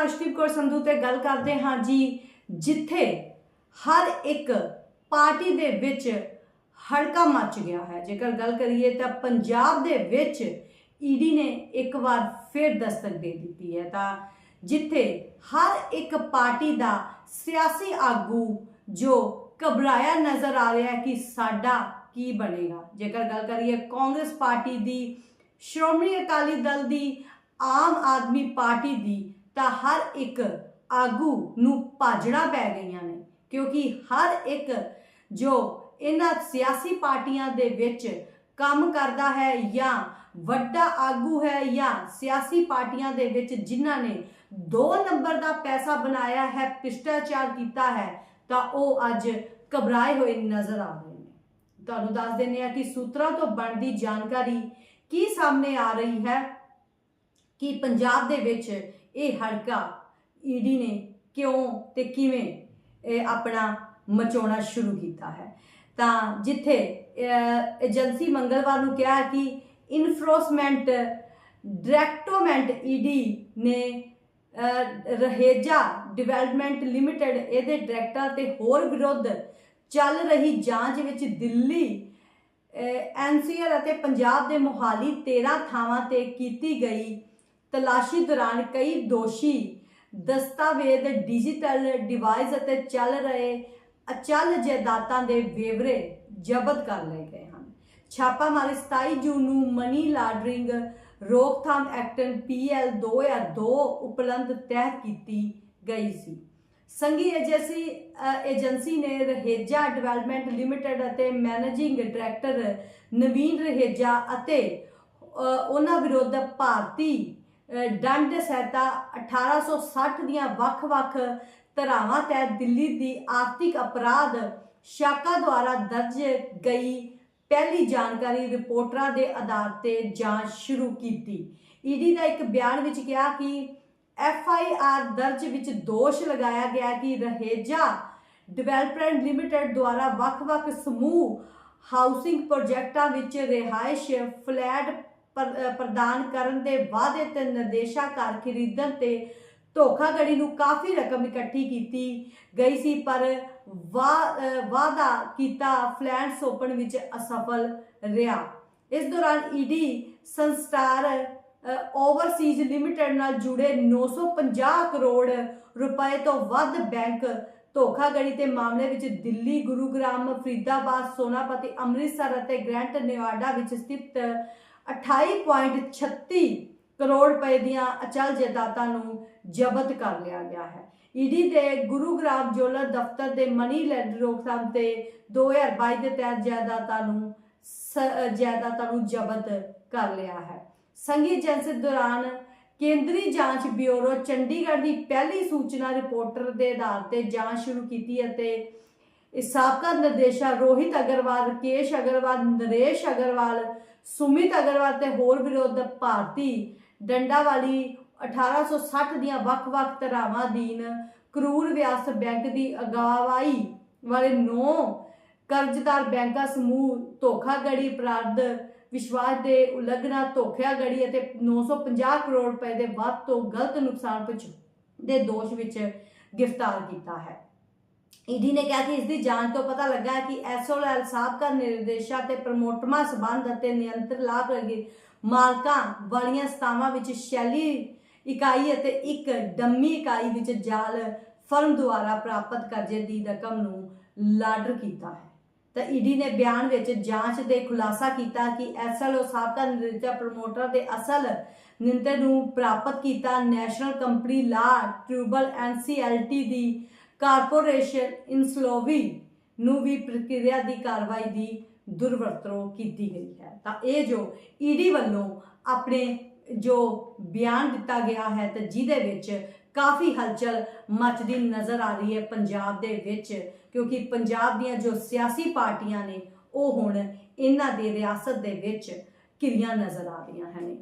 ਹਾਂ ਅਰਸ਼ਦੀਪ ਕੌਰ ਸੰਧੂ ਤੇ ਗੱਲ ਕਰਦੇ ਹਾਂ ਜੀ, ਜਿੱਥੇ ਹਰ ਇੱਕ ਪਾਰਟੀ ਦੇ ਵਿੱਚ ਹੜਕਾ ਮਚ ਗਿਆ ਹੈ। ਜੇਕਰ ਗੱਲ ਕਰੀਏ ਤਾਂ ਪੰਜਾਬ ਦੇ ਵਿੱਚ ਈਡੀ ਨੇ ਇੱਕ ਵਾਰ ਫਿਰ ਦਸਤਕ ਦੇ ਦਿੱਤੀ ਹੈ। ਤਾਂ ਜਿੱਥੇ ਹਰ ਇੱਕ ਪਾਰਟੀ ਦਾ ਸਿਆਸੀ ਆਗੂ ਜੋ ਘਬਰਾਇਆ ਨਜ਼ਰ ਆ ਰਿਹਾ ਹੈ ਕਿ ਸਾਡਾ ਕੀ ਬਣੇਗਾ। ਜੇਕਰ ਗੱਲ ਕਰੀਏ ਕਾਂਗਰਸ ਪਾਰਟੀ ਦੀ, ਸ਼੍ਰੋਮਣੀ ਅਕਾਲੀ ਦਲ ਦੀ, ਆਮ ਆਦਮੀ ਪਾਰਟੀ ਦੀ ਤਾਂ ਹਰ ਇੱਕ ਆਗੂ ਨੂੰ ਭਾਜੜਾ ਪੈ ਗਈਆਂ ਨੇ, ਕਿਉਂਕਿ ਹਰ ਇੱਕ ਜੋ ਇਹਨਾਂ ਸਿਆਸੀ ਪਾਰਟੀਆਂ ਦੇ ਵਿੱਚ ਕੰਮ ਕਰਦਾ ਹੈ ਜਾਂ ਵੱਡਾ ਆਗੂ ਹੈ ਜਾਂ ਸਿਆਸੀ ਪਾਰਟੀਆਂ ਦੇ ਵਿੱਚ ਜਿਨ੍ਹਾਂ ਨੇ 2 ਨੰਬਰ ਦਾ ਪੈਸਾ ਬਣਾਇਆ ਹੈ, ਭ੍ਰਿਸ਼ਟਾਚਾਰ ਕੀਤਾ ਹੈ, ਤਾਂ ਉਹ ਅੱਜ ਘਬਰਾਏ ਹੋਏ ਨਜ਼ਰ ਆ ਰਹੇ ਨੇ। ਤੁਹਾਨੂੰ ਦੱਸ ਦਿੰਦੇ ਆ ਕਿ ਸੂਤਰਾਂ ਤੋਂ ਬਣਦੀ ਜਾਣਕਾਰੀ ਕੀ ਸਾਹਮਣੇ ਆ ਰਹੀ ਹੈ ਕਿ ਪੰਜਾਬ ਦੇ ਵਿੱਚ ਇਹ ਹੜਕਾ ਈਡੀ ਨੇ ਕਿਉਂ ਤੇ ਕਿਵੇਂ ਇਹ ਆਪਣਾ ਮਚਾਉਣਾ ਸ਼ੁਰੂ ਕੀਤਾ ਹੈ? ਤਾਂ ਜਿੱਥੇ ਏਜੰਸੀ ਮੰਗਲਵਾਰ ਨੂੰ ਕਿਹਾ ਕਿ ਇਨਫੋਰਸਮੈਂਟ ਡਾਇਰੈਕਟੋਮੈਂਟ ਈਡੀ ਨੇ ਰਹੇਜਾ ਡਿਵੈਲਪਮੈਂਟ ਲਿਮਟਿਡ ਇਹਦੇ ਡਾਇਰੈਕਟਰ ਤੇ ਹੋਰ ਵਿਰੁੱਧ ਚੱਲ ਰਹੀ ਜਾਂਚ ਵਿੱਚ ਦਿੱਲੀ ਐਨਸੀਆਰ ਅਤੇ ਪੰਜਾਬ ਦੇ ਮੋਹਾਲੀ 13 ਥਾਵਾਂ ਤੇ ਕੀਤੀ ਗਈ ਤਲਾਸ਼ੀ ਦੌਰਾਨ ਕਈ ਦੋਸ਼ੀ ਦਸਤਾਵੇਜ਼ ਡਿਜੀਟਲ ਡਿਵਾਈਸ ਅਤੇ ਚੱਲ ਰਹੇ ਅਚਲ ਜਾਇਦਾਦਾਂ ਦੇ ਵੇਵਰੇ ਜ਼ਬਤ ਕਰ ਲਏ ਗਏ ਹਨ। ਛਾਪਾਮਾਰੀ 27 ਜੂਨ ਨੂੰ ਮਨੀ ਲਾਂਡਰਿੰਗ ਰੋਕਥਾਮ ਐਕਟ ਪੀਐਲ 2002 ਉਪਲੰਧ ਤਹਿ ਕੀਤੀ ਗਈ ਸੀ। ਸੰਘੀ ਏਜੰਸੀ ਏਜੰਸੀ ਨੇ ਰਹੇਜਾ ਡਿਵੈਲਪਮੈਂਟ ਲਿਮਟਿਡ ਅਤੇ ਮੈਨੇਜਿੰਗ ਡਾਇਰੈਕਟਰ ਨਵੀਨ ਰਹੇਜਾ ਅਤੇ ਉਹਨਾਂ ਵਿਰੁੱਧ ਭਾਰਤੀ ਅ, ਦੰਡ ਸਹਿਤਾ 1860 ਦੀਆਂ ਵੱਖ-ਵੱਖ ਧਰਾਵਾਂ ਤਹਿਤ ਦਿੱਲੀ ਦੀ ਆਰਥਿਕ ਅਪਰਾਧ ਸ਼ਾਖਾ ਦੁਆਰਾ ਦਰਜ ਗਈ ਪਹਿਲੀ ਜਾਣਕਾਰੀ ਰਿਪੋਰਟਰਾਂ ਦੇ ਆਧਾਰ ਤੇ ਜਾਂਚ ਸ਼ੁਰੂ ਕੀਤੀ। ਈਡੀ ਦਾ ਇੱਕ ਬਿਆਨ ਵਿੱਚ ਕਿਹਾ ਕਿ ਐਫ ਆਈ ਆਰ ਦਰਜ ਵਿੱਚ ਦੋਸ਼ ਲਗਾਇਆ ਗਿਆ ਕਿ ਰਹੇਜਾ ਡਿਵੈਲਪਮੈਂਟ ਲਿਮਟਿਡ ਦੁਆਰਾ ਵੱਖ-ਵੱਖ ਸਮੂਹ ਹਾਊਸਿੰਗ ਪ੍ਰੋਜੈਕਟਾਂ ਵਿੱਚ ਰਿਹਾਇਸ਼ ਫਲੈਟ ਪ੍ਰਦਾਨ ਕਰਨ ਦੇ ਵਾਅਦੇ ਤੇ ਨਿਰਦੇਸ਼ਾਂ ਘਰ ਖਰੀਦਣ ਤੇ ਧੋਖਾਧੜੀ ਨੂੰ ਕਾਫੀ ਰਕਮ ਇਕੱਠੀ ਕੀਤੀ ਗਈ ਸੀ, ਪਰ ਵਾਅਦਾ ਕੀਤਾ ਫਲੈਟ ਸੌਂਪਣ ਵਿੱਚ ਅਸਫਲ ਰਿਹਾ। ਇਸ ਦੌਰਾਨ ਈਡੀ ਸੰਸਟਾਰ ਓਵਰਸੀਜ਼ ਲਿਮਟਿਡ ਨਾਲ ਜੁੜੇ 950 ਕਰੋੜ ਰੁਪਏ ਤੋਂ ਵੱਧ ਬੈਂਕ ਧੋਖਾਗੜੀ ਦੇ ਮਾਮਲੇ ਵਿੱਚ ਦਿੱਲੀ, ਗੁਰੂਗ੍ਰਾਮ, ਫਰੀਦਾਬਾਦ, ਸੋਨਾਪਤੀ, ਅੰਮ੍ਰਿਤਸਰ ਅਤੇ ਗ੍ਰੈਂਟ, ਨੇਵਾਡਾ ਵਿੱਚ ਸਥਿਤ 28.36 ਕਰੋੜ ਰੁਪਏ ਦੀਆਂ ਅਚਲ ਜਾਇਦਾਦਾਂ ਨੂੰ ਜ਼ਬਤ ਕਰ ਲਿਆ ਗਿਆ ਹੈ। ਈਡੀ ਦੇ ਗੁਰੂਗ੍ਰਾਮ ਜੋਲਰ ਦਫ਼ਤਰ ਦੇ ਮਨੀ ਲੈਂਡ ਰੋਕਥਾਮ ਤੇ 2022 ਦੇ ਤਹਿਤ ਜਾਇਦਾਦਾਂ ਨੂੰ ਜਾਇਦਾਦਾਂ ਨੂੰ ਜ਼ਬਤ ਕਰ ਲਿਆ ਹੈ। ਸੰਘੀ ਏਜੰਸੀ ਦੌਰਾਨ ਕੇਂਦਰੀ ਜਾਂਚ ਬਿਊਰੋ ਚੰਡੀਗੜ੍ਹ ਦੀ ਪਹਿਲੀ ਸੂਚਨਾ ਰਿਪੋਰਟਰ ਦੇ ਆਧਾਰ ਤੇ ਜਾਂਚ ਸ਼ੁਰੂ ਕੀਤੀ ਅਤੇ ਇਸ ਸਾਬਕਾ ਨਿਰਦੇਸ਼ਕ ਰੋਹਿਤ ਅਗਰਵਾਲ, ਰਕੇਸ਼ ਅਗਰਵਾਲ, ਨਰੇਸ਼ ਅਗਰਵਾਲ, ਸੁਮਿਤ ਅਗਰਵਾਲ ਤੇ ਹੋਰ ਵਿਰੋਧ ਭਾਰਤੀ ਡੰਡਾ ਵਾਲੀ 1860 ਦੀਆਂ ਵੱਖ-ਵੱਖ ਧਾਰਾਵਾਂ ਅਧੀਨ ਕਰੂਰ ਵਿਆਸ ਬੈਂਕ ਦੀ ਅਗਵਾਈ ਵਾਲੇ ਨੌ ਕਰਜ਼ਦਾਰ ਬੈਂਕਾਂ ਸਮੂਹ ਧੋਖਾਗੜੀ ਅਪਰਾਧ ਵਿਸ਼ਵਾਸ ਦੇ ਉਲੰਘਣਾ ਧੋਖਾਧੜੀ ਅਤੇ 950 ਕਰੋੜ ਰੁਪਏ ਦੇ ਵੱਧ ਤੋਂ ਗਲਤ ਨੁਕਸਾਨ ਪਹੁੰਚ ਦੇ ਦੋਸ਼ ਵਿੱਚ ਗ੍ਰਿਫਤਾਰ ਕੀਤਾ ਹੈ। ਈਡੀ ਨੇ ਕਿਹਾ ਕਿ ਇਸ ਦੀ ਜਾਂਚ ਤੋਂ ਪਤਾ ਲੱਗਾ ਹੈ ਕਿ ਐਸਓਐਲ ਸਾਬਕਾ ਨਿਰਦੇਸ਼ਕ ਤੇ ਪ੍ਰਮੋਟਰਾਂ ਸਬੰਧ ਅਤੇ ਨਿਯੰਤਰਣ ਲਾਭ ਲਗੇ ਮਾਲਕਾਂ ਵਾਲੀਆਂ ਸਥਾਵਾਂ ਵਿੱਚ ਸ਼ੈਲੀ ਇਕਾਈ ਅਤੇ ਇੱਕ ਡੰਮੀ ਇਕਾਈ ਵਿੱਚ ਜਾਲ ਫਰਮ ਦੁਆਰਾ ਪ੍ਰਾਪਤ ਕਰਜ਼ੇ ਦੀ ਰਕਮ ਨੂੰ ਲਾਡਰ ਕੀਤਾ ਹੈ। ਤਾਂ ਈਡੀ ਨੇ ਬਿਆਨ ਵਿੱਚ ਜਾਂਚ ਦੇ ਖੁਲਾਸਾ ਕੀਤਾ ਕਿ ਐਸਐਲਓ ਸਾਬਕਾ ਨਿਰਦੇਸ਼ਕ ਪ੍ਰਮੋਟਰ ਦੇ ਅਸਲ ਨਿੰਤੇ ਨੂੰ ਪ੍ਰਾਪਤ ਕੀਤਾ ਨੈਸ਼ਨਲ ਕੰਪਨੀ ਲਾ ਟ੍ਰਿਬਲ ਐਨਸੀਐਲਟੀ ਦੀ ਕਾਰਪੋਰੇਸ਼ਨ ਇਨਸਲੋਵੀ ਨੂੰ ਵੀ ਪ੍ਰਕਿਰਿਆ ਦੀ ਕਾਰਵਾਈ ਦੀ ਦੁਰਵਰਤੋਂ ਕੀਤੀ ਗਈ ਹੈ। ਤਾਂ ਇਹ ਜੋ ਈਡੀ ਵੱਲੋਂ ਆਪਣੇ ਜੋ ਬਿਆਨ ਦਿੱਤਾ ਗਿਆ ਹੈ ਤੇ ਜਿਹਦੇ ਵਿੱਚ ਕਾਫੀ ਹਲਚਲ ਮਚਦੀ ਨਜ਼ਰ ਆ ਰਹੀ ਹੈ ਪੰਜਾਬ ਦੇ ਵਿੱਚ, ਕਿਉਂਕਿ ਪੰਜਾਬ ਦੀਆਂ ਜੋ ਸਿਆਸੀ ਪਾਰਟੀਆਂ ਨੇ, ਉਹ ਹੁਣ ਇਹਨਾਂ ਦੀ ਰਿਆਸਤ ਦੇ ਵਿੱਚ ਘਿਰੀਆਂ ਨਜ਼ਰ ਆ ਰਹੀਆਂ ਹਨ।